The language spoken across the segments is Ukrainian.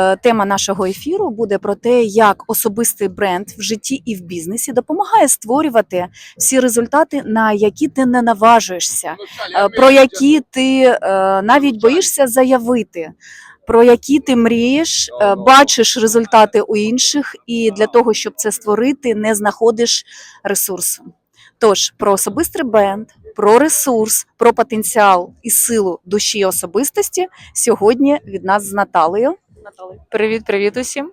Е, Тема нашого ефіру буде про те, як особистий бренд в житті і в бізнесі допомагає створювати всі результати, на які ти не наважуєшся, е, про які ти е, навіть боїшся заявити. Про які ти мрієш, е, бачиш результати у інших, і для того, щоб це створити, не знаходиш ресурсу. Тож про особистий бренд, про ресурс, про потенціал і силу душі і особистості сьогодні від нас з Наталею. Привіт, привіт усім.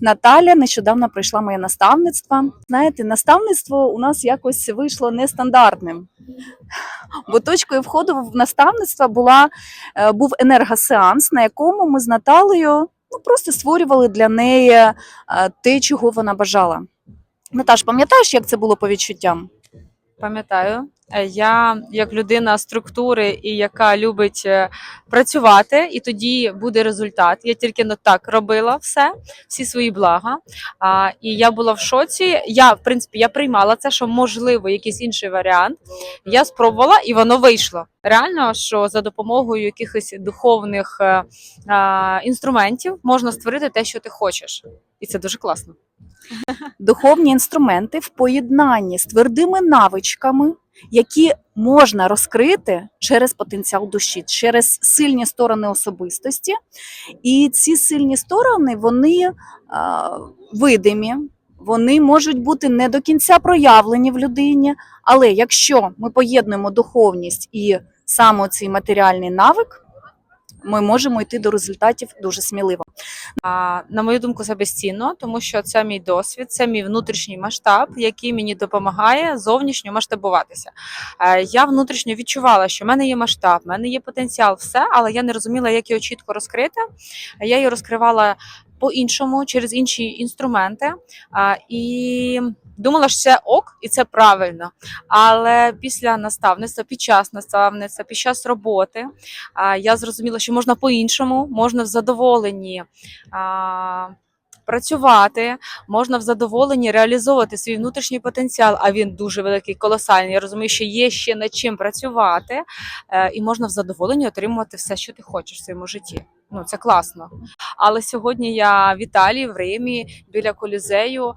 Наталя нещодавно пройшла моє наставництво. Знаєте, наставництво у нас якось вийшло нестандартним. Бо точкою входу в наставництво була, е, був енергосеанс, на якому ми з Наталею ну, просто створювали для неї е, те, чого вона бажала. Наташ, пам'ятаєш, як це було по відчуттям? Пам'ятаю, я як людина структури і яка любить е, працювати, і тоді буде результат. Я тільки ну, так робила все, всі свої блага. А, і я була в шоці. Я, в принципі, я приймала це, що можливо якийсь інший варіант. Я спробувала, і воно вийшло. Реально, що за допомогою якихось духовних е, а, інструментів можна створити те, що ти хочеш, і це дуже класно. Духовні інструменти в поєднанні з твердими навичками, які можна розкрити через потенціал душі, через сильні сторони особистості. І ці сильні сторони вони а, видимі, вони можуть бути не до кінця проявлені в людині. Але якщо ми поєднуємо духовність і саме цей матеріальний навик, ми можемо йти до результатів дуже сміливо. На мою думку, це безцінно, тому що це мій досвід, це мій внутрішній масштаб, який мені допомагає зовнішньо масштабуватися. Е, Я внутрішньо відчувала, що в мене є масштаб, в мене є потенціал, все, але я не розуміла, як його чітко розкрити. Я його розкривала по-іншому, через інші інструменти. І думала, що це ок, і це правильно. Але після наставництва, під час наставництва, під час роботи, я зрозуміла, що можна по-іншому, можна в задоволенні. Працювати можна в задоволенні реалізовувати свій внутрішній потенціал, а він дуже великий, колосальний. Я розумію, що є ще над чим працювати, е, і можна в задоволенні отримувати все, що ти хочеш в своєму житті. Ну це класно. Але сьогодні я в Італії, в Римі, біля колізею. Е,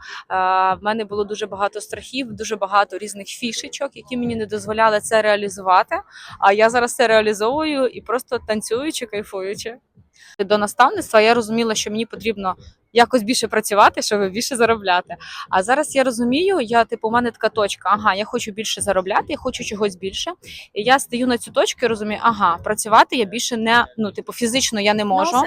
В мене було дуже багато страхів, дуже багато різних фішечок, які мені не дозволяли це реалізувати. А я зараз це реалізовую і просто танцюючи, кайфуючи. До наставництва я розуміла, що мені потрібно якось більше працювати, щоб більше заробляти. А зараз я розумію, я типу, у мене така точка. Ага, я хочу більше заробляти, я хочу чогось більше. І я стою на цю точку і розумію, ага, працювати я більше не ну, типу, фізично я не можу.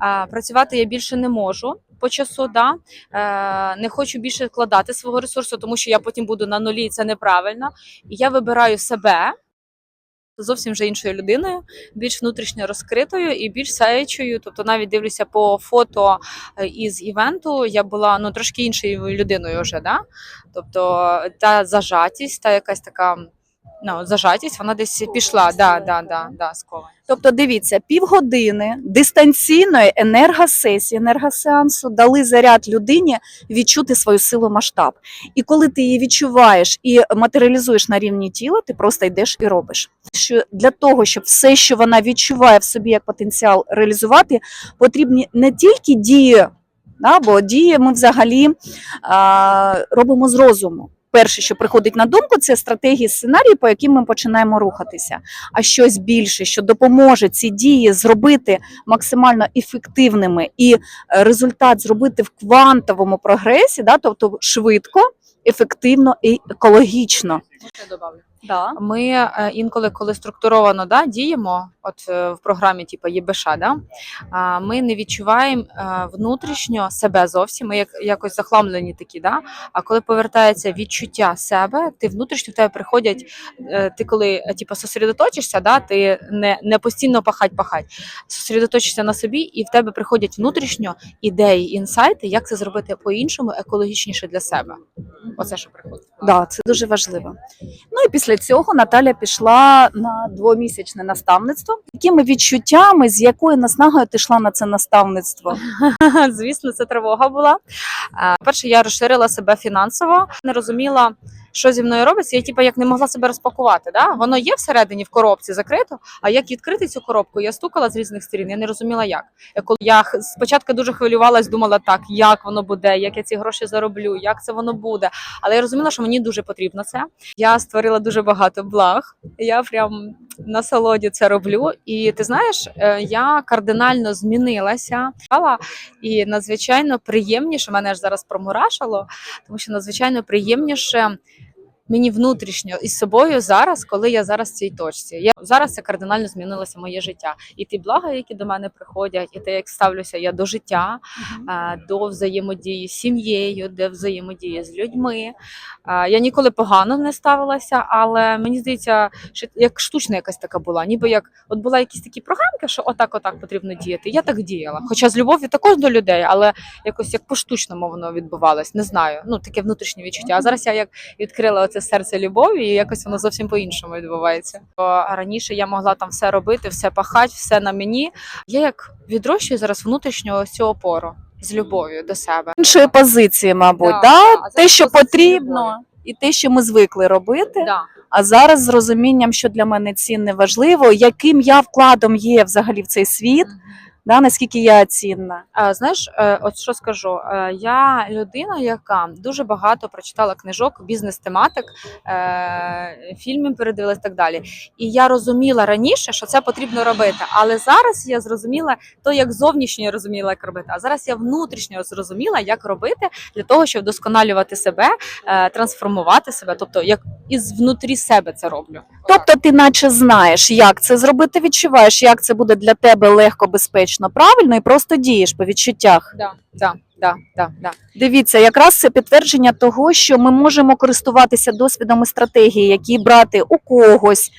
А, працювати я більше не можу по часу. Да? Е, не хочу більше вкладати свого ресурсу, тому що я потім буду на нулі, і це неправильно. І я вибираю себе. Зовсім вже іншою людиною, більш внутрішньо розкритою і більш сяючою. Тобто, навіть дивлюся по фото е, із івенту, я була ну трошки іншою людиною вже. Да? Тобто та зажатість, та якась така ну, зажатість, вона десь пішла. Да, да, да, да, скована. Тобто, дивіться, півгодини дистанційної енергосесії, енергосеансу дали заряд людині відчути свою силу масштаб. І коли ти її відчуваєш і матеріалізуєш на рівні тіла, ти просто йдеш і робиш. Що для того, щоб все, що вона відчуває в собі як потенціал реалізувати, потрібні не тільки дії, да, бо дії ми взагалі а, робимо з розуму. Перше, що приходить на думку, це стратегії сценарії, по яким ми починаємо рухатися. А щось більше, що допоможе ці дії зробити максимально ефективними і е, результат зробити в квантовому прогресі, да, тобто швидко, ефективно і екологічно. Я добавлю. Да. Ми е, інколи, коли структуровано да, діємо, от е, в програмі типу ЄБШ, да, ми не відчуваємо е, внутрішньо себе зовсім. Ми як якось захламлені такі. Да? А коли повертається відчуття себе, ти внутрішньо в тебе приходять. Ти коли типу, сосредоточишся, да, ти не, не постійно пахать, пахать, сосредоточишся на собі, і в тебе приходять внутрішньо ідеї, інсайти, як це зробити по-іншому, екологічніше для себе. Оце що приходить. Да, це дуже важливо. Ну і після цього Наталя пішла на двомісячне наставництво. Якими відчуттями, з якою наснагою ти йшла на це наставництво? Звісно, це тривога була. Е, Перше, я розширила себе фінансово, не розуміла, що зі мною робиться, я типу, як не могла себе розпакувати. Да? Воно є всередині в коробці закрито. А як відкрити цю коробку, я стукала з різних сторін, я не розуміла, як. Я спочатку дуже хвилювалась, думала так, як воно буде, як я ці гроші зароблю, як це воно буде. Але я розуміла, що мені дуже потрібно це. Я створила дуже багато благ. Я прям на солоді це роблю. І ти знаєш, е, я кардинально змінилася. І надзвичайно приємніше мене аж зараз промурашило, тому що надзвичайно приємніше мені внутрішньо із собою зараз, коли я зараз в цій точці. Я зараз це кардинально змінилося моє життя. І ті блага, які до мене приходять, і те, як ставлюся я до життя, до взаємодії з сім'єю, до взаємодії з людьми. Я ніколи погано не ставилася, але мені здається, що як штучна якась така була, ніби як от була якісь такі програмки, що отак, отак потрібно діяти. Я так діяла. Хоча з любов'ю також до людей, але якось як по-штучному воно відбувалось. Не знаю. Ну таке внутрішнє відчуття. А зараз я як відкрила оце серце любові, і якось воно зовсім по-іншому відбувається. Бо раніше я могла там все робити, все пахати, все на мені. Я як відрощую зараз внутрішню ось цю опору з любов'ю до себе. Іншої позиції, мабуть, Да, да, да, те, що потрібно, любові. і те, що ми звикли робити. Да. А зараз з розумінням, що для мене цінне важливо, яким я вкладом є взагалі в цей світ, да, наскільки я цінна. А, знаєш, е, от що скажу, Е, я людина, яка дуже багато прочитала книжок, бізнес-тематик, е, фільмів передивилась і так далі. І я розуміла раніше, що це потрібно робити. Але зараз я зрозуміла то, як зовнішньо я розуміла, як робити. А зараз я внутрішньо зрозуміла, як робити для того, щоб вдосконалювати себе, трансформувати себе. Тобто, як із внутрі себе це роблю. Тобто, ти наче знаєш, як це зробити, відчуваєш, як це буде для тебе легко, безпечно, правильно, і просто дієш по відчуттях. Да, да, да, да, да. Дивіться, якраз це підтвердження того, що ми можемо користуватися досвідом і стратегії, які брати у когось,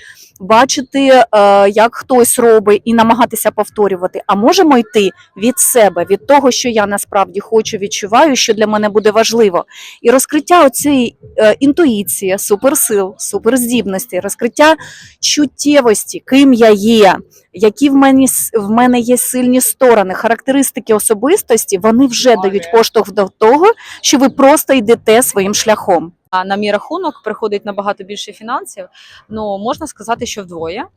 бачити, е, як хтось робить, і намагатися повторювати. А можемо йти від себе, від того, що я насправді хочу, відчуваю, що для мене буде важливо. І розкриття оцієї е, інтуїції, суперсил, суперздібності, розкриття чуттєвості, ким я є, які в мене в мене є сильні сторони, характеристики особистості, вони вже дають поштовх до того, що ви просто йдете своїм шляхом. На мій рахунок приходить набагато більше фінансів. Ну можна сказати, що вдвоє,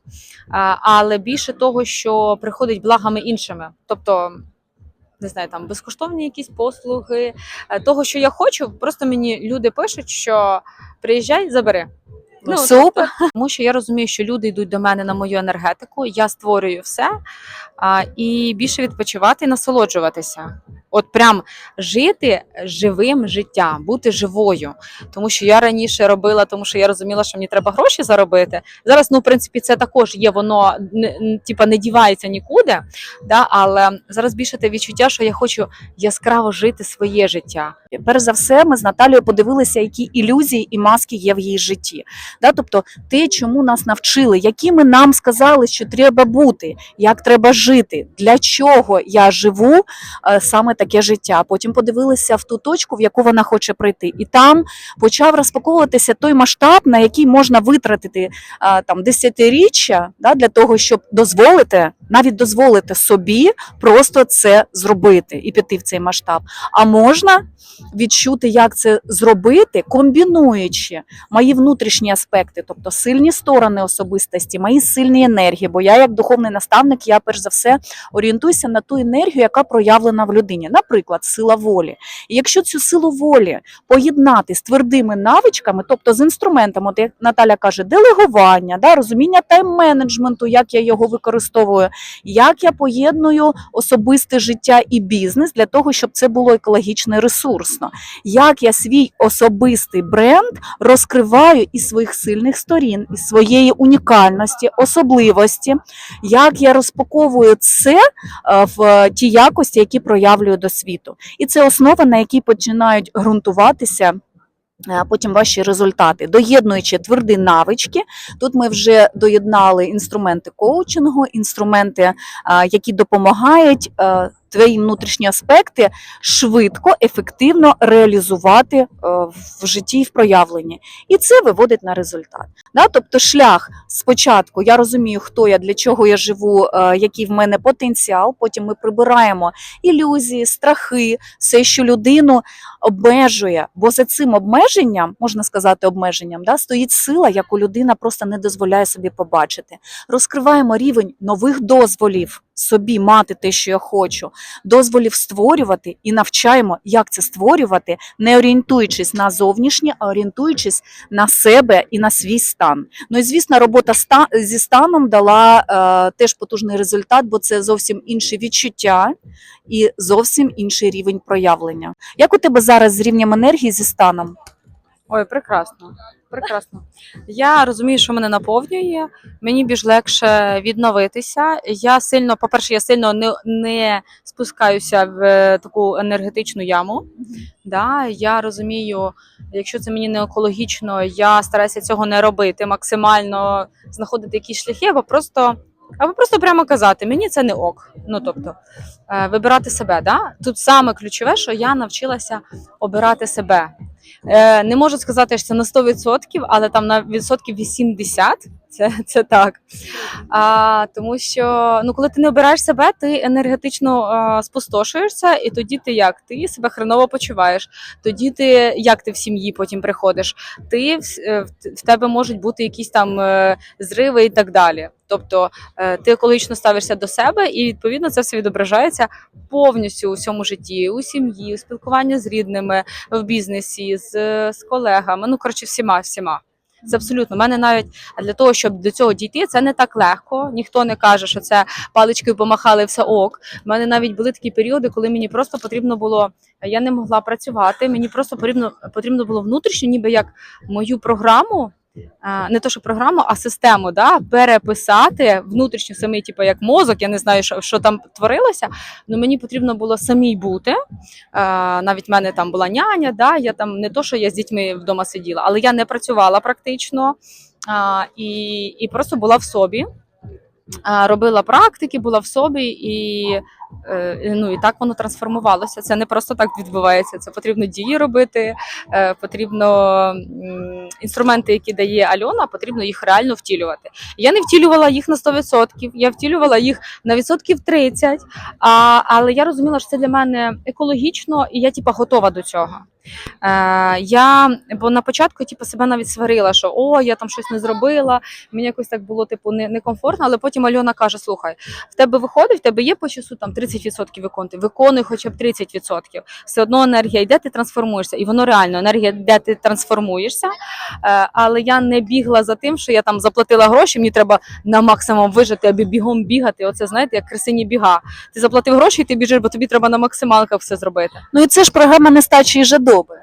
але більше того, що приходить благами іншими, тобто. Не знаю, там безкоштовні якісь послуги. Е, Того, що я хочу, просто мені люди пишуть, що приїжджай, забери. Ну, супер. Тому що я розумію, що люди йдуть до мене на мою енергетику, я створюю все а, і більше відпочивати і насолоджуватися. От прям жити живим життям, бути живою. Тому що я раніше робила, тому що я розуміла, що мені треба гроші заробити. Зараз, ну, в принципі, це також є, воно не, не дівається нікуди. Да? Але зараз більше те відчуття, що я хочу яскраво жити своє життя. Перш за все, ми з Наталією подивилися, які ілюзії і маски є в її житті. Да? Тобто, те, чому нас навчили, якими нам сказали, що треба бути, як треба жити, для чого я живу е, саме таке життя. Потім подивилися в ту точку, в яку вона хоче прийти, і там почав розпаковуватися той масштаб, на який можна витратити е, там десятиріччя, да, для того, щоб дозволити, навіть дозволити собі просто це зробити і піти в цей масштаб. А можна відчути, як це зробити, комбінуючи мої внутрішні аспекти, тобто сильні сторони особистості, мої сильні енергії. Бо я, як духовний наставник, я перш за все орієнтуюся на ту енергію, яка проявлена в людині, наприклад, сила волі. І якщо цю силу волі поєднати з твердими навичками, тобто з інструментами, от як Наталя каже, делегування, да, розуміння тайм-менеджменту, як я його використовую, як я поєдную особисте життя і бізнес для того, щоб це було екологічно і ресурсно. Як я свій особистий бренд розкриваю із своїх сильних сторін, із своєї унікальності, особливості, як я розпаковую це е, в ті якості, які проявлюю до світу. І це основа, на якій починають ґрунтуватися. е, Потім ваші результати, доєднуючи тверді навички. Тут ми вже доєднали інструменти коучингу, інструменти, е, які допомагають твої внутрішні аспекти швидко, ефективно реалізувати е, в житті і в проявленні. І це виводить на результат. Да? Тобто, шлях спочатку я розумію, хто я, для чого я живу, е, який в мене потенціал. Потім ми прибираємо ілюзії, страхи, все, що людину обмежує. Бо за цим обмеженням, можна сказати, обмеженням, да, стоїть сила, яку людина просто не дозволяє собі побачити. Розкриваємо рівень нових дозволів собі мати те, що я хочу, дозволів створювати і навчаємо, як це створювати, не орієнтуючись на зовнішнє, а орієнтуючись на себе і на свій стан. Ну і звісно, робота зі станом дала е, теж потужний результат, бо це зовсім інше відчуття і зовсім інший рівень проявлення. Як у тебе зараз з рівнем енергії зі станом? Ой, прекрасно. Прекрасно. Я розумію, що мене наповнює. Мені більш легше відновитися. Я сильно, по-перше, я сильно не, не спускаюся в е, таку енергетичну яму. Да, я розумію, якщо це мені не екологічно, я стараюся цього не робити, максимально знаходити якісь шляхи, або просто, або просто прямо казати, мені це не ок. Ну тобто е, вибирати себе. Да? Тут саме ключове, що я навчилася обирати себе. Е, не можу сказати, що це на 100%, але там на відсотків 80 це, це так. А, тому що ну, коли ти не обираєш себе, ти енергетично а, спустошуєшся, і тоді ти як? Ти себе хреново почуваєш. Тоді ти як ти в сім'ї потім приходиш? Ти в, е, в- тебе можуть бути якісь там е, зриви і так далі. Тобто е, ти екологічно ставишся до себе, і відповідно це все відображається повністю у всьому житті, у сім'ї, у спілкуванні з рідними, в бізнесі, з, з колегами. Ну коротше, всіма, всіма. Це абсолютно. У мене навіть для того, щоб до цього дійти, це не так легко. Ніхто не каже, що це паличкою помахали все ок. У мене навіть були такі періоди, коли мені просто потрібно було, я не могла працювати. Мені просто потрібно потрібно було внутрішньо, ніби як мою програму. Не то, що програму, а систему да, переписати внутрішньо самий, типу як мозок. Я не знаю, що, що там творилося. але мені потрібно було самій бути. А, навіть в мене там була няня. Да, я там не то, що я з дітьми вдома сиділа, але я не працювала практично а, і, і просто була в собі. Робила практики, була в собі, і, ну, і так воно трансформувалося. Це не просто так відбувається. Це потрібно дії робити, е, потрібно інструменти, які дає Альона, потрібно їх реально втілювати. Я не втілювала їх на 100%, я втілювала їх на відсотків 30%, а, але я розуміла, що це для мене екологічно, і я типа готова до цього. Е, я бо на початку типу, себе навіть сварила, що о, я там щось не зробила. Мені якось так було типу не- некомфортно, але потім Альона каже: слухай, в тебе виходить, в тебе є по часу там 30% виконувати, виконуй хоча б 30%. Все одно енергія йде, ти трансформуєшся. І воно реально енергія йде, ти трансформуєшся. Е, але я не бігла за тим, що я там заплатила гроші, мені треба на максимум вижити, аби бігом бігати. Оце знаєте, як красині біга. Ти заплатив гроші, і ти біжиш, бо тобі треба на максималках все зробити. Ну і це ж програма нестачі і жадоби.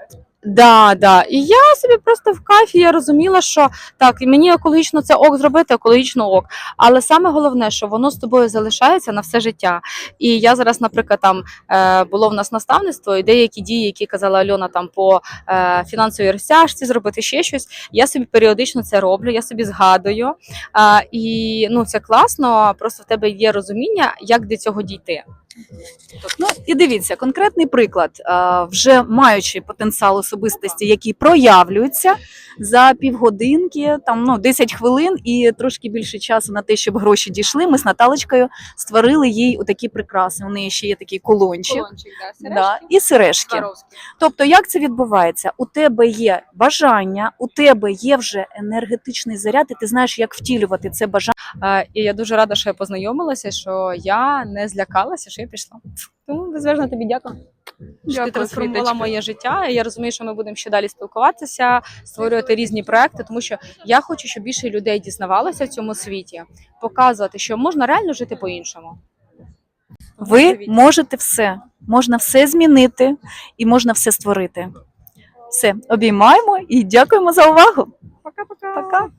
Да, да. І я собі просто в кайфі я розуміла, що так, і мені екологічно це ок зробити, екологічно ок. Але саме головне, що воно з тобою залишається на все життя. І я зараз, наприклад, там е, було в нас наставництво, і деякі дії, які казала Альона там по е, фінансовій розтяжці, зробити ще щось. Я собі періодично це роблю, я собі згадую. І ну це класно. Просто в тебе є розуміння, як до цього дійти. Ну і дивіться, конкретний приклад, вже маючи потенціал особистості, який проявлюється за півгодинки, там ну 10 хвилин і трошки більше часу на те, щоб гроші дійшли. Ми з Наталочкою створили їй отакі прикраси. У неї ще є такий колончик. Да, і сережки. Тобто, як це відбувається? У тебе є бажання, у тебе є вже енергетичний заряд, і ти знаєш, як втілювати це бажання. І я дуже рада, що я познайомилася, що я не злякалася, що я пішла. Тому безвежно тобі дякую. Що ти трансформувала моє життя. І я розумію, що ми будемо ще далі спілкуватися, створювати різні проекти, тому що я хочу, щоб більше людей дізнавалося в цьому світі, показувати, що можна реально жити по-іншому. Ви можете все, можна все змінити і можна все створити. Все, обіймаємо і дякуємо за увагу. Пока-пока. Пока.